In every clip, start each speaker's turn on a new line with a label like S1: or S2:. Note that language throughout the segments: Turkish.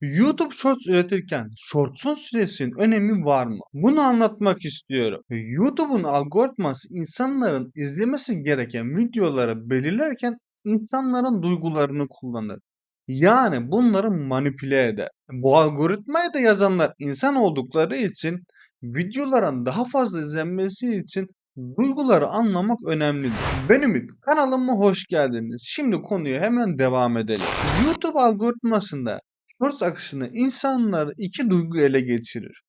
S1: YouTube Shorts üretirken Shorts'un süresinin önemi var mı? Bunu anlatmak istiyorum. YouTube'un algoritması insanların izlemesi gereken videoları belirlerken insanların duygularını kullanır. Yani bunları manipüle eder. Bu algoritmayı da yazanlar insan oldukları için videoların daha fazla izlenmesi için duyguları anlamak önemlidir. Ben Ümit, kanalıma hoş geldiniz. Şimdi konuya hemen devam edelim. YouTube algoritmasında Shorts akışını insanlar iki duygu ele geçirir.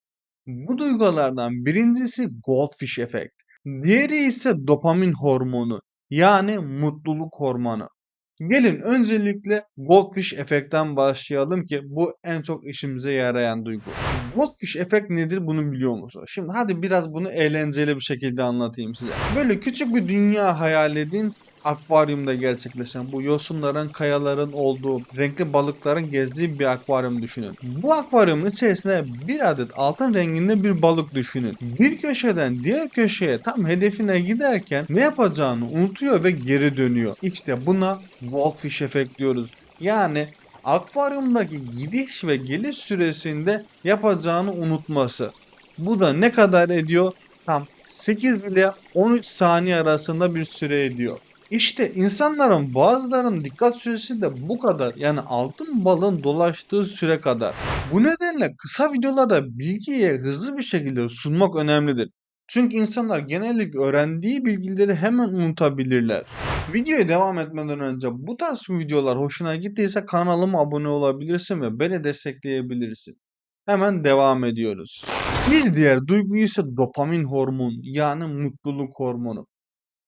S1: Bu duygulardan birincisi Goldfish efekt. Diğeri ise dopamin hormonu yani mutluluk hormonu. Gelin öncelikle Goldfish efektten başlayalım ki bu en çok işimize yarayan duygu. Goldfish efekt nedir bunu biliyor musunuz? Şimdi hadi biraz bunu eğlenceli bir şekilde anlatayım size. Böyle küçük bir dünya hayal edin akvaryumda gerçekleşen bu yosunların, kayaların olduğu, renkli balıkların gezdiği bir akvaryum düşünün. Bu akvaryumun içerisinde bir adet altın renginde bir balık düşünün. Bir köşeden diğer köşeye tam hedefine giderken ne yapacağını unutuyor ve geri dönüyor. İşte buna Goldfish efekt diyoruz. Yani akvaryumdaki gidiş ve geliş süresinde yapacağını unutması. Bu da ne kadar ediyor? Tam 8 ile 13 saniye arasında bir süre ediyor. İşte insanların bazılarının dikkat süresi de bu kadar. Yani altın balın dolaştığı süre kadar. Bu nedenle kısa videolarda bilgiyi hızlı bir şekilde sunmak önemlidir. Çünkü insanlar genellikle öğrendiği bilgileri hemen unutabilirler. Videoya devam etmeden önce bu tarz videolar hoşuna gittiyse kanalıma abone olabilirsin ve beni destekleyebilirsin. Hemen devam ediyoruz. Bir diğer duygu ise dopamin hormonu yani mutluluk hormonu.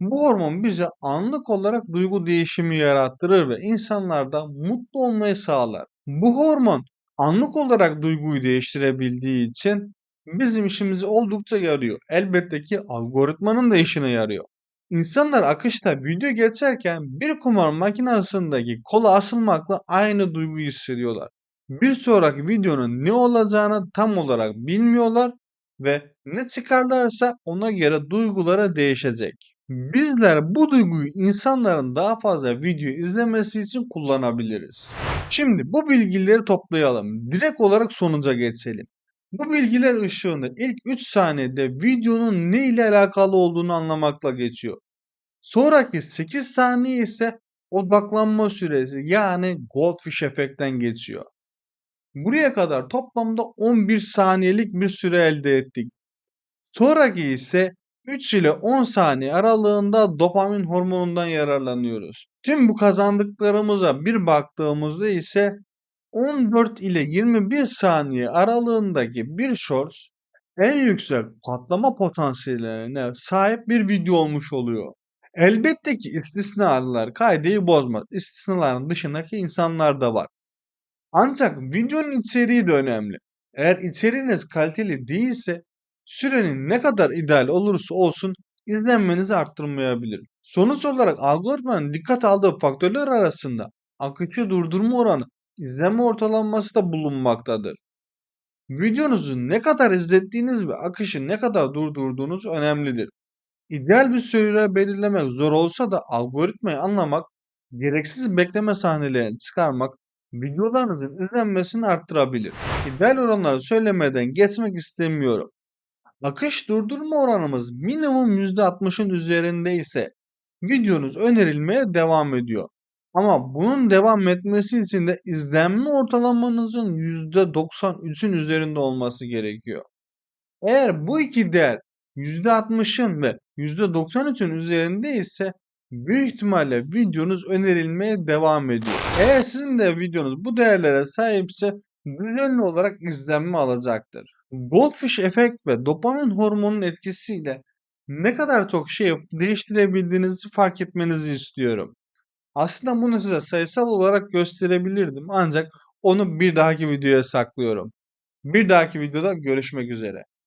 S1: Bu hormon bize anlık olarak duygu değişimi yarattırır ve insanlarda mutlu olmayı sağlar. Bu hormon anlık olarak duyguyu değiştirebildiği için bizim işimizi oldukça yarıyor. Elbette ki algoritmanın da işine yarıyor. İnsanlar akışta video geçerken bir kumar makinesindeki kola asılmakla aynı duyguyu hissediyorlar. Bir sonraki videonun ne olacağını tam olarak bilmiyorlar ve ne çıkarlarsa ona göre duygulara değişecek. Bizler bu duyguyu insanların daha fazla video izlemesi için kullanabiliriz. Şimdi bu bilgileri toplayalım. Direkt olarak sonuca geçelim. Bu bilgiler ışığında ilk 3 saniyede videonun ne ile alakalı olduğunu anlamakla geçiyor. Sonraki 8 saniye ise odaklanma süresi yani Goldfish efektten geçiyor. Buraya kadar toplamda 11 saniyelik bir süre elde ettik. Sonraki ise 3 ile 10 saniye aralığında dopamin hormonundan yararlanıyoruz. Tüm bu kazandıklarımıza bir baktığımızda ise 14 ile 21 saniye aralığındaki bir shorts en yüksek patlama potansiyeline sahip bir video olmuş oluyor. Elbette ki istisnalar kaideyi bozmaz. İstisnaların dışındaki insanlar da var. Ancak videonun içeriği de önemli. Eğer içeriğiniz kaliteli değilse sürenin ne kadar ideal olursa olsun izlenmenizi arttırmayabilir. Sonuç olarak algoritmanın dikkat aldığı faktörler arasında akışı durdurma oranı, izlenme ortalaması da bulunmaktadır. Videonuzu ne kadar izlettiğiniz ve akışı ne kadar durdurduğunuz önemlidir. İdeal bir süre belirlemek zor olsa da algoritmayı anlamak, gereksiz bekleme sahnelerini çıkarmak videolarınızın izlenmesini arttırabilir. İdeal oranları söylemeden geçmek istemiyorum. Akış durdurma oranımız minimum %60'ın üzerinde ise videonuz önerilmeye devam ediyor. Ama bunun devam etmesi için de izlenme ortalamanızın %93'ün üzerinde olması gerekiyor. Eğer bu iki değer %60'ın ve %93'ün üzerinde ise büyük ihtimalle videonuz önerilmeye devam ediyor. Eğer sizin de videonuz bu değerlere sahipse düzenli olarak izlenme alacaktır. Goldfish efekt ve dopamin hormonunun etkisiyle ne kadar çok şey değiştirebildiğinizi fark etmenizi istiyorum. Aslında bunu size sayısal olarak gösterebilirdim ancak onu bir dahaki videoya saklıyorum. Bir dahaki videoda görüşmek üzere.